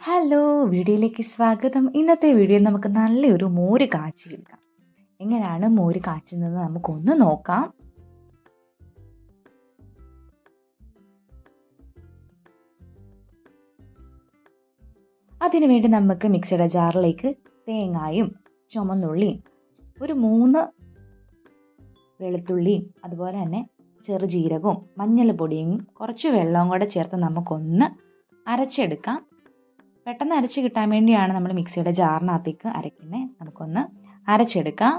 Hello വീഡിയോയിലേക്ക് സ്വാഗതം. ഇന്നത്തെ വീഡിയോയിൽ നമുക്ക് നല്ലൊരു മോര് കാച്ചി എടുക്കാം എങ്ങനെയാണ് മോര് കാച്ചുന്നത് നമുക്കൊന്ന് നോക്കാം. അതിനുവേണ്ടി നമുക്ക് മിക്സിയുടെ ജാറിലേക്ക് തേങ്ങായും ചുമന്നുള്ളിയും ഒരു മൂന്ന് വെളുത്തുള്ളിയും അതുപോലെ തന്നെ ചെറുജീരകവും മഞ്ഞൾപ്പൊടിയും കുറച്ച് വെള്ളവും കൂടെ ചേർത്ത് നമുക്കൊന്ന് അരച്ചെടുക്കാം. പെട്ടെന്ന് അരച്ച് കിട്ടാൻ വേണ്ടിയാണ് നമ്മൾ മിക്സിയുടെ ജാറിനകത്തേക്ക് അരയ്ക്കുന്നത് നമുക്കൊന്ന് അരച്ചെടുക്കാം.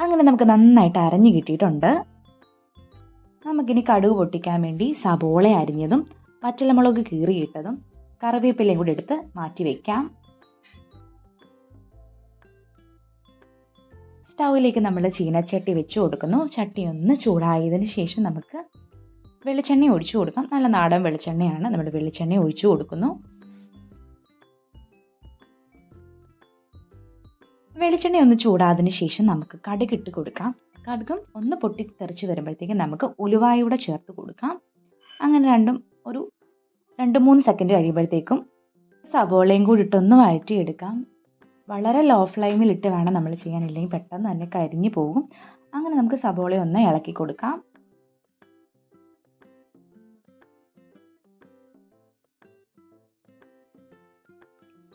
അങ്ങനെ നമുക്ക് നന്നായിട്ട് അരഞ്ഞു കിട്ടിയിട്ടുണ്ട്. നമുക്കിനി കടുക് പൊട്ടിക്കാൻ വേണ്ടി സബോള അരിഞ്ഞതും പച്ചിലമുളക് കീറിയിട്ടതും കറിവേപ്പിലയും കൂടി എടുത്ത് മാറ്റി വയ്ക്കാം സ്റ്റൗവിലേക്ക് നമ്മൾ ചീനച്ചട്ടി വെച്ച് കൊടുക്കുന്നു. ചട്ടി ഒന്ന് ചൂടായതിനു ശേഷം നമുക്ക് വെളിച്ചെണ്ണ ഒഴിച്ചു കൊടുക്കാം. നല്ല നാടൻ വെളിച്ചെണ്ണയാണ് നമ്മൾ വെളിച്ചെണ്ണ ഒഴിച്ചു കൊടുക്കുന്നു. വെളിച്ചെണ്ണ ഒന്ന് ചൂടാതിന് ശേഷം നമുക്ക് കടുക് ഇട്ട് കൊടുക്കാം. കടുകും ഒന്ന് പൊട്ടി തെറിച്ച് വരുമ്പോഴത്തേക്കും നമുക്ക് ഉലുവായൂടെ ചേർത്ത് കൊടുക്കാം. അങ്ങനെ രണ്ടും ഒരു രണ്ട് മൂന്ന് സെക്കൻഡ് കഴിയുമ്പോഴത്തേക്കും സബോളയും കൂടി ഇട്ടൊന്ന് വഴറ്റിയെടുക്കാം. വളരെ ലോ ഫ്ലെയിമിൽ ഇട്ട് വേണം നമ്മൾ ചെയ്യാൻ. ഇല്ലെങ്കിൽ പെട്ടെന്ന് തന്നെ കരിഞ്ഞു പോകും. അങ്ങനെ നമുക്ക് സബോള ഒന്ന് ഇളക്കി കൊടുക്കാം.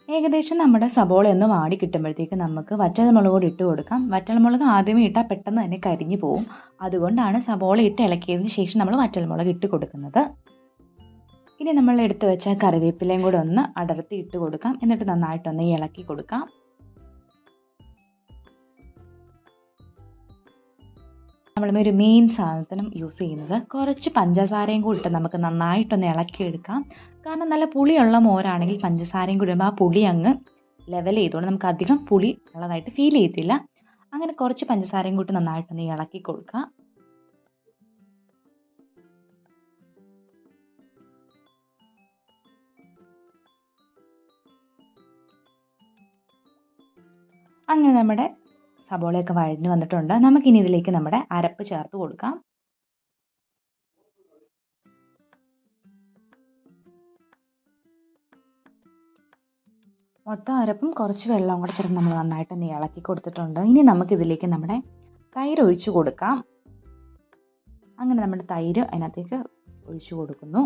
ഏകദേശം നമ്മുടെ സബോള ഒന്ന് വാടി കിട്ടുമ്പോഴത്തേക്ക് നമുക്ക് വറ്റൽമുളക് കൂടി ഇട്ട് കൊടുക്കാം. വറ്റൽമുളക് ആദ്യമേ ഇട്ടാൽ പെട്ടെന്ന് തന്നെ കരിഞ്ഞു പോവും. അതുകൊണ്ടാണ് സബോള ഇട്ട് ഇളക്കിയതിന് ശേഷം നമ്മൾ വറ്റൽമുളക് ഇട്ട് കൊടുക്കുന്നത്. ഇനി നമ്മൾ എടുത്തു വെച്ച കറിവേപ്പിലയും കൂടെ ഒന്ന് അടർത്തി ഇട്ട് കൊടുക്കാം. എന്നിട്ട് നന്നായിട്ടൊന്ന് ഇളക്കി കൊടുക്കാം. നമ്മൾ ഒരു മെയിൻ സാധനത്തിനും യൂസ് ചെയ്യുന്നത്. കുറച്ച് പഞ്ചസാരയും കൂടി ഇട്ട് നമുക്ക് നന്നായിട്ടൊന്ന് ഇളക്കിയെടുക്കാം. കാരണം നല്ല പുളിയുള്ള മോരാണെങ്കിൽ പഞ്ചസാരയും കൂടി ആ പുളി അങ്ങ് ലെവൽ ചെയ്തുകൊണ്ട് നമുക്ക് അധികം പുളി ഉള്ളതായിട്ട് ഫീൽ ചെയ്യത്തില്ല. അങ്ങനെ കുറച്ച് പഞ്ചസാരയും കൂട്ടി നന്നായിട്ടൊന്ന് ഇളക്കി കൊടുക്കുക അങ്ങനെ നമ്മുടെ സബോളയൊക്കെ വഴഞ്ഞു വന്നിട്ടുണ്ട്. നമുക്കിനി ഇതിലേക്ക് നമ്മുടെ അരപ്പ് ചേർത്ത് കൊടുക്കാം. മൊത്തം അരപ്പും കുറച്ച് വെള്ളം കൂടെ ചേർത്ത് നമ്മൾ നന്നായിട്ട് ഒന്ന് ഇളക്കി കൊടുത്തിട്ടുണ്ട്. ഇനി നമുക്കിതിലേക്ക് നമ്മുടെ തൈര് ഒഴിച്ചു കൊടുക്കാം. അങ്ങനെ നമ്മുടെ തൈര് അതിനകത്തേക്ക് ഒഴിച്ചു കൊടുക്കുന്നു.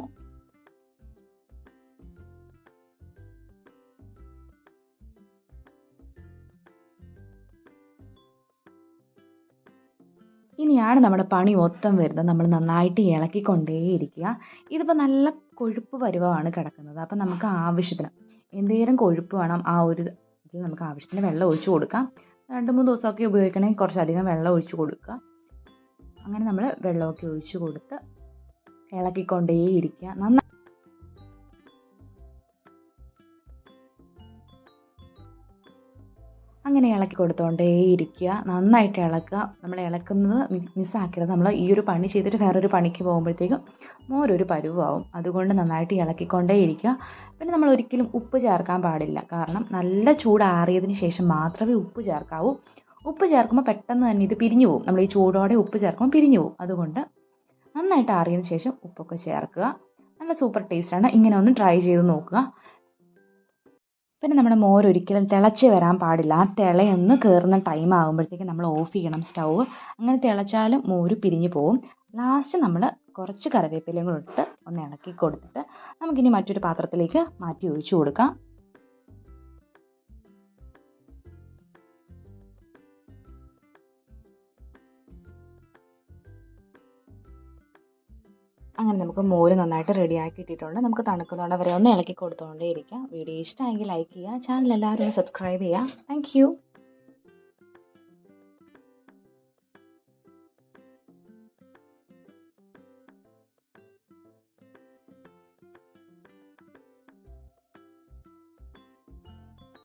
ഇനിയാണ് നമ്മുടെ പണി മൊത്തം വരുന്നത്. നമ്മൾ നന്നായിട്ട് ഇളക്കിക്കൊണ്ടേയിരിക്കുക. ഇതിപ്പോൾ നല്ല കൊഴുപ്പ് പരുവമാണ് കിടക്കുന്നത്. അപ്പം നമുക്ക് ആവശ്യത്തിന് എന്തേലും കൊഴുപ്പ് വേണം. ആ ഒരു ഇതിൽ നമുക്ക് ആവശ്യത്തിന് വെള്ളം ഒഴിച്ച് കൊടുക്കാം. രണ്ട് മൂന്ന് ദിവസമൊക്കെ ഉപയോഗിക്കണമെങ്കിൽ കുറച്ചധികം വെള്ളം ഒഴിച്ച് കൊടുക്കുക. അങ്ങനെ നമ്മൾ വെള്ളമൊക്കെ ഒഴിച്ച് കൊടുത്ത് ഇളക്കിക്കൊണ്ടേയിരിക്കുക. നന്നായി അങ്ങനെ ഇളക്കി കൊടുത്തുകൊണ്ടേയിരിക്കുക നന്നായിട്ട് ഇളക്കുക. നമ്മൾ ഇളക്കുന്നത് മിസ്സാക്കരുത് നമ്മൾ ഈ ഒരു പണി ചെയ്തിട്ട് വേറൊരു പണിക്ക് പോകുമ്പോഴത്തേക്കും മോരൊരു പരുവാവും. അതുകൊണ്ട് നന്നായിട്ട് ഇളക്കിക്കൊണ്ടേ ഇരിക്കുക. പിന്നെ നമ്മൾ ഒരിക്കലും ഉപ്പ് ചേർക്കാൻ പാടില്ല. കാരണം നല്ല ചൂടാറിയതിന് ശേഷം മാത്രമേ ഉപ്പ് ചേർക്കാവൂ. ഉപ്പ് ചേർക്കുമ്പോൾ പെട്ടെന്ന് തന്നെ ഇത് പിരിഞ്ഞു പോകും. നമ്മൾ ഈ ചൂടോടെ ഉപ്പ് ചേർക്കുമ്പോൾ പിരിഞ്ഞു പോകും. അതുകൊണ്ട് നന്നായിട്ട് ആറിയതിന് ശേഷം ഉപ്പൊക്കെ ചേർക്കുക. നല്ല സൂപ്പർ ടേസ്റ്റാണ്. ഇങ്ങനെ ഒന്ന് ട്രൈ ചെയ്ത് നോക്കുക. പിന്നെ നമ്മുടെ മോര് ഒരിക്കലും തിളച്ച് വരാൻ പാടില്ല. ആ തിളയൊന്ന് കയറുന്ന ടൈം ആകുമ്പോഴത്തേക്ക് നമ്മൾ ഓഫ് ചെയ്യണം സ്റ്റൗ അങ്ങനെ തിളച്ചാലും മോര് പിരിഞ്ഞു പോവും. ലാസ്റ്റ് നമ്മൾ കുറച്ച് കറിവേപ്പിലയും കൂടെ ഇട്ട് ഒന്ന് ഇളക്കി കൊടുത്തിട്ട് നമുക്കിനി മറ്റൊരു പാത്രത്തിലേക്ക് മാറ്റി ഒഴിച്ചു കൊടുക്കാം. അങ്ങനെ നമുക്ക് മോര് നന്നായിട്ട് റെഡിയാക്കി ഇട്ടിട്ടുണ്ട് നമുക്ക് തണുക്കുന്നതുകൊണ്ട് വരെ ഒന്ന് ഇളക്കി കൊടുത്തുകൊണ്ടേ ഇരിക്കാം വീഡിയോ ഇഷ്ടമായെങ്കിൽ ലൈക്ക് ചെയ്യുക. ചാനൽ എല്ലാവരും സബ്സ്ക്രൈബ് ചെയ്യുക. താങ്ക്